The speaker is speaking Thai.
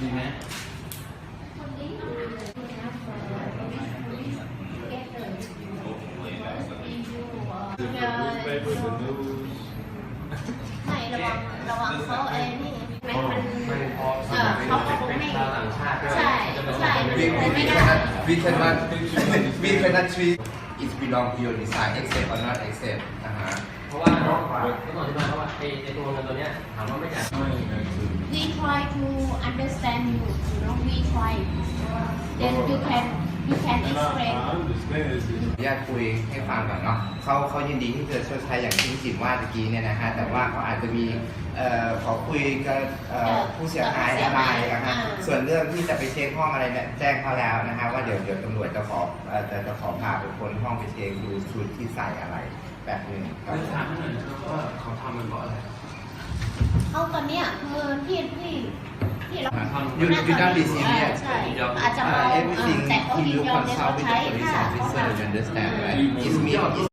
ดีไหมไม่ระวังระวังเขาไอ้นี่แม็กมันเออเขาคงไม่ชาวต่างชาติด้วยใช่ใช่ we we we cannot we cannot we cannot treat it belong to your design accept or not accept นะฮะ เพราะว่า ต้องต้องอธิบายเพราะว่าไอ้ไอ้ตัวเงินตัวเนี้ยถามว่าไม่จ่าย we try to understand you you know we try then you can you can explain ญาตคุยให้ฟังก่อนเนาะเขาเขายินดีที่จะชดใช้อย่างที่จิมว่าตะกี้เนี่ยนะฮะ แต่ว่าเขาอาจจะมีเอ่อขอคุยกับเอ่อผู้เสียหายอะไรนะฮะ ส่วนเรื่องที่จะไปเช็คห้องอะไรเนี่ยแจ้งเขาแล้วนะฮะว่าเดี๋ยวเดี๋ยวตำรวจจะขอเอ่อจะจะขอพาไปค้นห้องไปเช็คดูชุดที่ใส่อะไร แบบหนึงครับคือถามหน่อยนะครับว่าเขาทำมันเพราะอะไรเขาตอนเนี้ยคือที่ที่ที่เรา You you don't be serious ใช่อาจจะมอง Uh, everything แต่เขา he ยิน will ยอมใน consult เขา with ใช้ the police ค่ะ officer you understand right it's me it's